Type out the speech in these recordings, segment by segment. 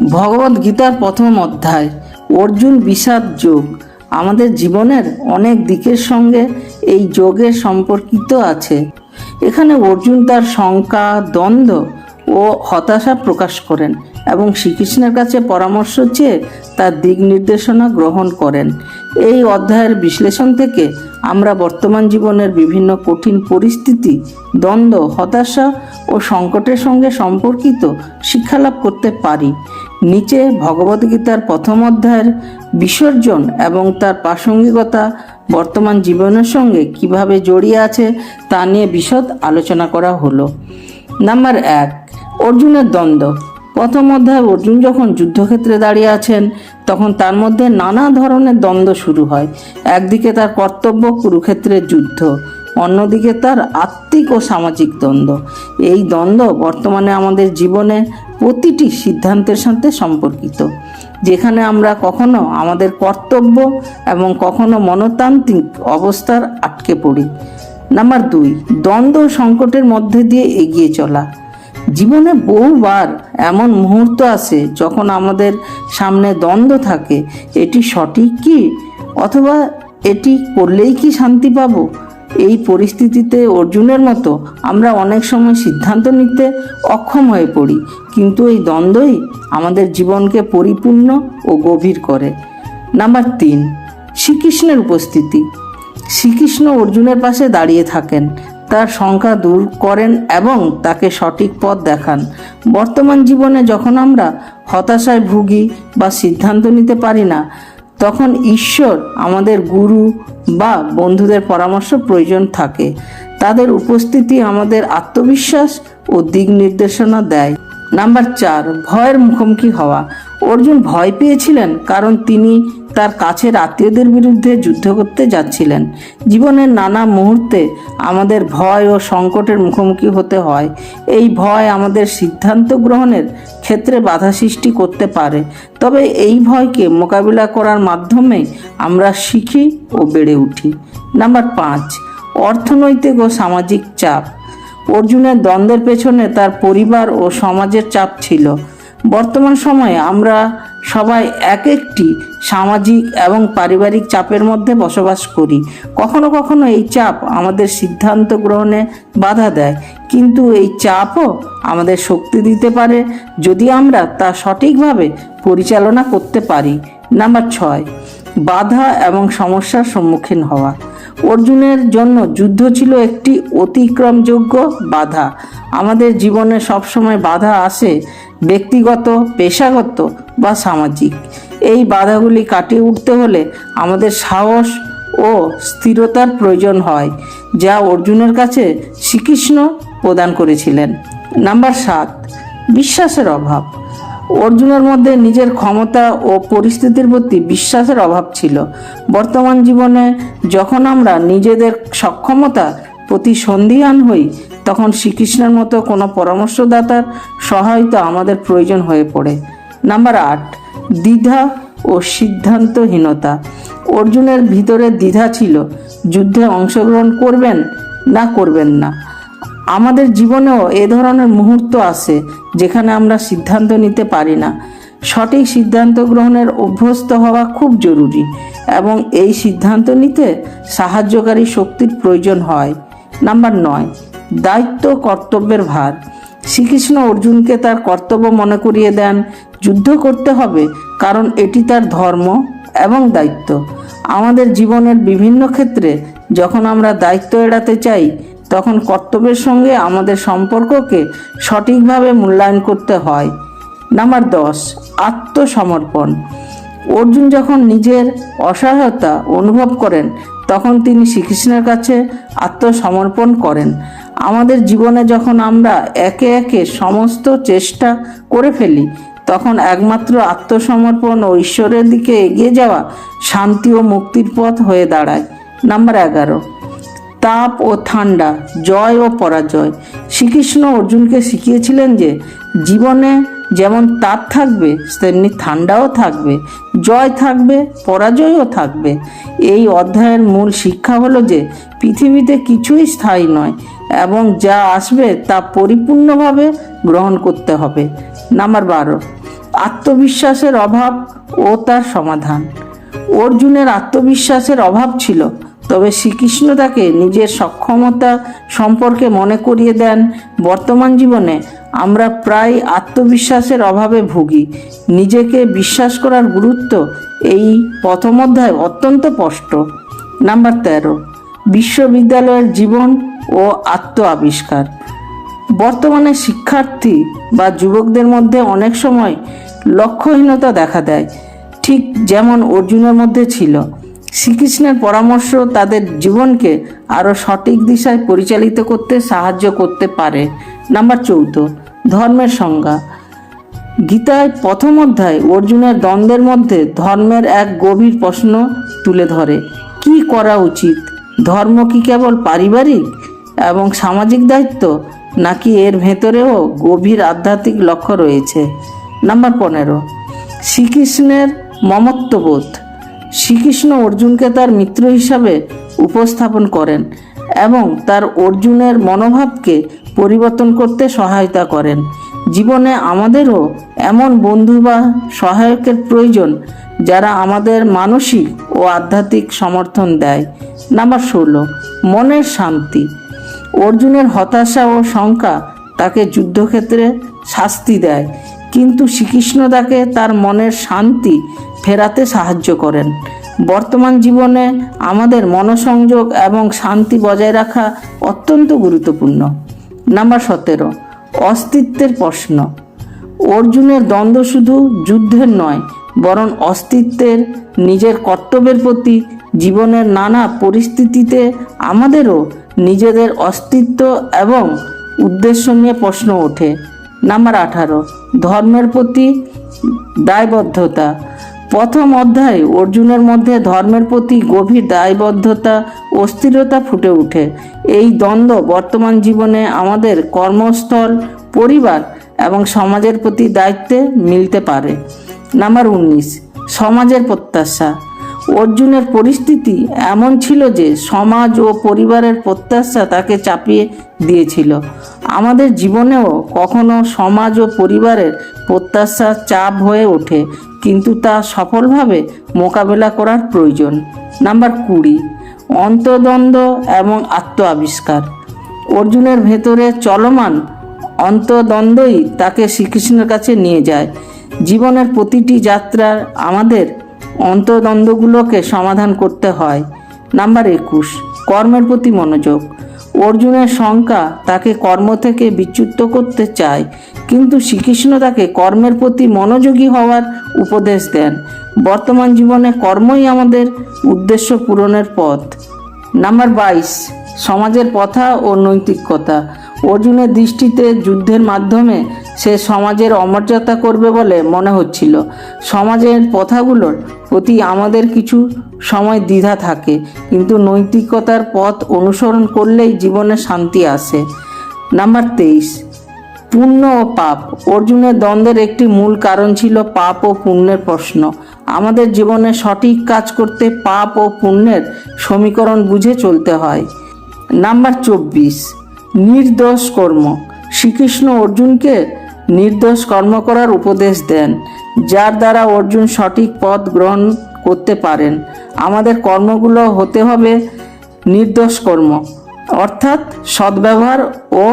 ভগবদ গীতার প্রথম অধ্যায়, অর্জুন বিষাদ যোগ। আমাদের জীবনের অনেক দিকের সঙ্গে এই যোগের সম্পর্কিত আছে। এখানে অর্জুন তার শঙ্কা, দ্বন্দ্ব ও হতাশা প্রকাশ করেন এবং শ্রীকৃষ্ণের কাছে পরামর্শ চেয়ে তার দিক নির্দেশনা গ্রহণ করেন। এই অধ্যায়ের বিশ্লেষণ থেকে আমরা বর্তমান জীবনের বিভিন্ন কঠিন পরিস্থিতি, দ্বন্দ্ব, হতাশা ও সংকটের সঙ্গে সম্পর্কিত শিক্ষালাভ করতে পারি। নিচে ভগবদ্গীতার প্রথম অধ্যায়ের বিসর্জন এবং তার প্রাসঙ্গিকতা বর্তমান জীবনের সঙ্গে কীভাবে জড়িয়ে আছে তা নিয়ে বিশদ আলোচনা করা হলো। নাম্বার এক, অর্জুনের দ্বন্দ্ব। প্রথম অধ্যায়ে অর্জুন যখন যুদ্ধক্ষেত্রে দাঁড়িয়ে আছেন, তখন তার মধ্যে নানা ধরনের দ্বন্দ্ব শুরু হয়। একদিকে তার কর্তব্য কুরুক্ষেত্রের যুদ্ধ অন্যদিকে তার আত্মিক ও সামাজিক দ্বন্দ্ব। এই দ্বন্দ্ব বর্তমানে আমাদের জীবনে প্রতিটি সিদ্ধান্তের সাথে সম্পর্কিত, যেখানে আমরা কখনো আমাদের কর্তব্য এবং কখনো মনতান্ত্রিক অবস্থার আটকে পড়ি। নাম্বার দুই, দ্বন্দ্ব সংকটের মধ্যে দিয়ে এগিয়ে চলা। জীবনে বহুবার এমন মুহূর্ত আসে যখন আমাদের সামনে দ্বন্দ্ব থাকে, এটি সঠিক কি? অথবা এটি করলেই কি শান্তি পাবো? এই পরিস্থিতিতে অর্জুনের মতো আমরা অনেক সময় সিদ্ধান্ত নিতে অক্ষম হয়ে পড়ি, কিন্তু এই দ্বন্দ্বই আমাদের জীবনকে পরিপূর্ণ ও গভীর করে। নাম্বার তিন, শ্রীকৃষ্ণের উপস্থিতি। শ্রীকৃষ্ণ অর্জুনের পাশে দাঁড়িয়ে থাকেন, তার শঙ্কা দূর করেন এবং তাকে সঠিক পথ দেখান। বর্তমান জীবনে যখন আমরা হতাশায় ভুগি বা সিদ্ধান্ত নিতে পারি না তখন ঈশ্বর আমাদের গুরু বা বন্ধুদের পরামর্শ প্রয়োজন থাকে। তাদের উপস্থিতি আমাদের আত্মবিশ্বাস ও দিক নির্দেশনা দেয়। নাম্বার চার, ভয়ের মুখোমুখি হওয়া। অর্জুন ভয় পেয়েছিলেন কারণ তিনি তার কাছের আত্মীয়দের বিরুদ্ধে যুদ্ধ করতে যাচ্ছিলেন। জীবনের নানা মুহূর্তে আমাদের ভয় ও সংকটের মুখোমুখি হতে হয়। এই ভয় আমাদের সিদ্ধান্ত গ্রহণের ক্ষেত্রে বাধা সৃষ্টি করতে পারে। তবে এই ভয়কে মোকাবিলা করার মাধ্যমে আমরা শিখি ও বেড়ে উঠি। নাম্বার পাঁচ, অর্থনৈতিক ও সামাজিক চাপ। অর্জুনের দ্বন্দ্বের পেছনে তার পরিবার ও সমাজের চাপ ছিল। বর্তমান সময়ে আমরা সবাই এক একটি সামাজিক এবং পারিবারিক চাপের মধ্যে বসবাস করি। কখনো কখনো এই চাপ আমাদের সিদ্ধান্ত গ্রহণে বাধা দেয়। কিন্তু এই চাপও আমাদের শক্তি দিতে পারে যদি আমরা তা সঠিকভাবে পরিচালনা করতে পারি। নাম্বার ছয়, বাধা এবং সমস্যার সম্মুখীন হওয়া। অর্জুনের জন্য যুদ্ধ ছিল একটি অতিক্রমযোগ্য বাধা। আমাদের জীবনে সবসময় বাধা আসে ব্যক্তিগত, পেশাগত বা সামাজিক। এই বাধাগুলি কাটিয়ে উঠতে হলে আমাদের সাহস ও স্থিরতার প্রয়োজন হয়, যা অর্জুনের কাছে শ্রীকৃষ্ণ প্রদান করেছিলেন। নাম্বার সাত, বিশ্বাসের অভাব। অর্জুনের মধ্যে নিজের ক্ষমতা ও পরিস্থিতির প্রতি বিশ্বাসের অভাব ছিল। বর্তমান জীবনে যখন আমরা নিজেদের সক্ষমতা প্রতি সন্ধিহান হই, তখন শ্রীকৃষ্ণের মতো কোনো পরামর্শদাতার সহায়তা আমাদের প্রয়োজন হয়ে পড়ে। নাম্বার আট দ্বিধা ও সিদ্ধান্তহীনতা। অর্জুনের ভিতরে দ্বিধা ছিল, যুদ্ধে অংশগ্রহণ করবেন না করবেন না। আমাদের জীবনেও এ ধরনের মুহূর্ত আসে যেখানে আমরা সিদ্ধান্ত নিতে পারি না। সঠিক সিদ্ধান্ত গ্রহণের অভ্যস্ত হওয়া খুব জরুরি এবং এই সিদ্ধান্ত নিতে সাহায্যকারী শক্তির প্রয়োজন হয়। নাম্বার নয়, দায়িত্ব কর্তব্যের ভার। শ্রীকৃষ্ণ অর্জুনকে তার কর্তব্য মনে করিয়ে দেন যুদ্ধ করতে হবে, কারণ এটি তার ধর্ম এবং দায়িত্ব। আমাদের জীবনের বিভিন্ন ক্ষেত্রে যখন আমরা দায়িত্ব এড়াতে চাই, তখন কর্তব্যের সঙ্গে আমাদের সম্পর্ককে সঠিকভাবে মূল্যায়ন করতে হয়। নাম্বার দশ, আত্মসমর্পণ। অর্জুন যখন নিজের অসহায়তা অনুভব করেন, তখন তিনি শ্রীকৃষ্ণের কাছে আত্মসমর্পণ করেন। আমাদের জীবনে যখন আমরা একে একে সমস্ত চেষ্টা করে ফেলি একমাত্র আত্মসমর্পণ ও ঈশ্বরের দিকে এগিয়ে যাওয়া শান্তি ও মুক্তির পথ হয়ে দাঁড়ায়। নাম্বার এগারো। তাপ ও ঠান্ডা, জয় ও পরাজয়। শ্রীকৃষ্ণ অর্জুনকে শিখিয়েছিলেন যে জীবনে যেমন তাপ থাকবে, তেমনি ঠান্ডাও থাকবে, জয় থাকবে, পরাজয়ও থাকবে। এই অধ্যায়ের মূল শিক্ষা হলো যে পৃথিবীতে কিছুই স্থায়ী নয় এবং যা আসবে তা পরিপূর্ণভাবে গ্রহণ করতে হবে। নাম্বার বারো। আত্মবিশ্বাসের অভাব ও তার সমাধান। অর্জুনের আত্মবিশ্বাসের অভাব ছিল, তবে শ্রীকৃষ্ণ তাকে নিজের সক্ষমতা সম্পর্কে মনে করিয়ে দেন। বর্তমান জীবনে আমরা প্রায় আত্মবিশ্বাসের অভাবে ভুগি। নিজেকে বিশ্বাস করার গুরুত্ব এই প্রথম অধ্যায় অত্যন্ত স্পষ্ট। নাম্বার তেরো, বিশ্ববিদ্যালয়ের জীবন ও আত্ম আবিষ্কার। বর্তমানে শিক্ষার্থী বা যুবকদের মধ্যে অনেক সময় লক্ষ্যহীনতা দেখা দেয়। ঠিক যেমন অর্জুনের মধ্যে ছিল। শ্রীকৃষ্ণের পরামর্শ তাদের জীবনকে আরও সঠিক দিশায় পরিচালিত করতে সাহায্য করতে পারে। নাম্বার চৌদ্দ, ধর্মের সংজ্ঞা। গীতায় প্রথম অধ্যায় অর্জুনের দ্বন্দ্বের মধ্যে ধর্মের এক গভীর প্রশ্ন তুলে ধরে। কি করা উচিত? ধর্ম কি কেবল পারিবারিক এবং সামাজিক দায়িত্ব, নাকি এর ভেতরেও গভীর আধ্যাত্মিক লক্ষ্য রয়েছে? নাম্বার পনেরো। শ্রীকৃষ্ণের মমত্ববোধ। শ্রীকৃষ্ণ অর্জুনকে তার মিত্র হিসাবে উপস্থাপন করেন এবং তার অর্জুনের মনোভাবকে পরিবর্তন করতে সহায়তা করেন। জীবনে আমাদেরও এমন বন্ধু বা সহায়কের প্রয়োজন যারা আমাদের মানসিক ও আধ্যাত্মিক সমর্থন দেয়। নাম্বার ষোলো, মনের শান্তি। অর্জুনের হতাশা ও শঙ্কা তাকে যুদ্ধক্ষেত্রে শাস্তি দেয়। কিন্তু শ্রীকৃষ্ণ তাকে তার মনের শান্তি ফেরাতে সাহায্য করেন। বর্তমান জীবনে আমাদের মনসংযোগ এবং শান্তি বজায় রাখা অত্যন্ত গুরুত্বপূর্ণ। নাম্বার সতেরো, অস্তিত্বের প্রশ্ন। অর্জুনের দ্বন্দ্ব শুধু যুদ্ধের নয়, বরং অস্তিত্বের, নিজের কর্তব্যের প্রতি, জীবনের নানা পরিস্থিতিতে আমাদেরও নিজেদের অস্তিত্ব এবং উদ্দেশ্য নিয়ে প্রশ্ন ওঠে। নাম্বার আঠারো, ধর্মের প্রতি দায়বদ্ধতা। প্রথম অধ্যায়ে, অর্জুনের মধ্যে ধর্মের প্রতি গভীর দায়বদ্ধতা অস্থিরতা ফুটে ওঠে। এই দ্বন্দ্ব বর্তমান জীবনে আমাদের কর্মস্থল, পরিবার এবং সমাজের প্রতি দায়িত্বে মিলতে পারে। নাম্বার উনিশ, সমাজের প্রত্যাশা। অর্জুনের পরিস্থিতি এমন ছিল যে সমাজ ও পরিবারের প্রত্যাশা তাকে চাপিয়ে দিয়েছিল। আমাদের জীবনেও কখনো সমাজ ও পরিবারের প্রত্যাশা চাপ হয়ে ওঠে, কিন্তু তা সফলভাবে মোকাবেলা করার প্রয়োজন। নাম্বার কুড়ি অন্তদ্বন্দ্ব এবং আত্ম আবিষ্কার অর্জুনের ভেতরে চলমান অন্তদ্বন্দ্বই তাকে শ্রীকৃষ্ণের কাছে নিয়ে যায়। জীবনের প্রতিটি যাত্রার আমাদের অন্তদ্বন্দ্বগুলোকে সমাধান করতে হয়। নাম্বার একুশ, কর্মের প্রতি মনোযোগ। অর্জুনের শঙ্কা তাকে কর্ম থেকে বিচ্যুত করতে চায়, কিন্তু শ্রীকৃষ্ণ তাকে কর্মের প্রতি মনোযোগী হওয়ার উপদেশ দেন। বর্তমান জীবনে কর্মই আমাদের উদ্দেশ্য পূরণের পথ। নাম্বার বাইশ, সমাজের প্রথা ও নৈতিকতা। অর্জুনের দৃষ্টিতে যুদ্ধের মাধ্যমে সে সমাজের অমর্যাদা করবে বলে মনে হচ্ছিল। সমাজের প্রথাগুলোর প্রতি আমাদের কিছু সময় দ্বিধা থাকে, কিন্তু নৈতিকতার পথ অনুসরণ করলেই জীবনে শান্তি আসে। নাম্বার তেইশ, পুণ্য ও পাপ। অর্জুনের দ্বন্দ্বের একটি মূল কারণ ছিল পাপ ও পুণ্যের প্রশ্ন। আমাদের জীবনে সঠিক কাজ করতে পাপ ও পুণ্যের সমীকরণ বুঝে চলতে হয়। নাম্বার চব্বিশ নির্দোষ কর্ম। শ্রীকৃষ্ণ অর্জুনকে নির্দোষ কর্ম করার উপদেশ দেন, যার দ্বারা অর্জুন সঠিক পথ গ্রহণ করতে পারেন। আমাদের কর্মগুলো হতে হবে নির্দোষ কর্ম, অর্থাৎ সদ্ব্যবহার ও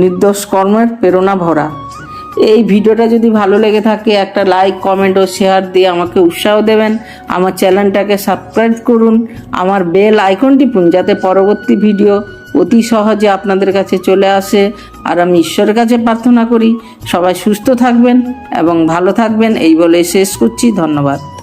নির্দোষ কর্মের প্রেরণা ভরা। এই ভিডিওটা যদি ভালো লেগে থাকে, একটা লাইক, কমেন্ট ও শেয়ার দিয়ে আমাকে উৎসাহ দেবেন। আমার চ্যানেলটাকে সাবস্ক্রাইব করুন। আমার বেল আইকন টিপুন যাতে পরবর্তী ভিডিও অতি সহজে আপনাদের কাছে চলে আসে। আর আমি ঈশ্বরের কাছে প্রার্থনা করি, সবাই সুস্থ থাকবেন এবং ভালো থাকবেন। এই বলে শেষ করছি। ধন্যবাদ।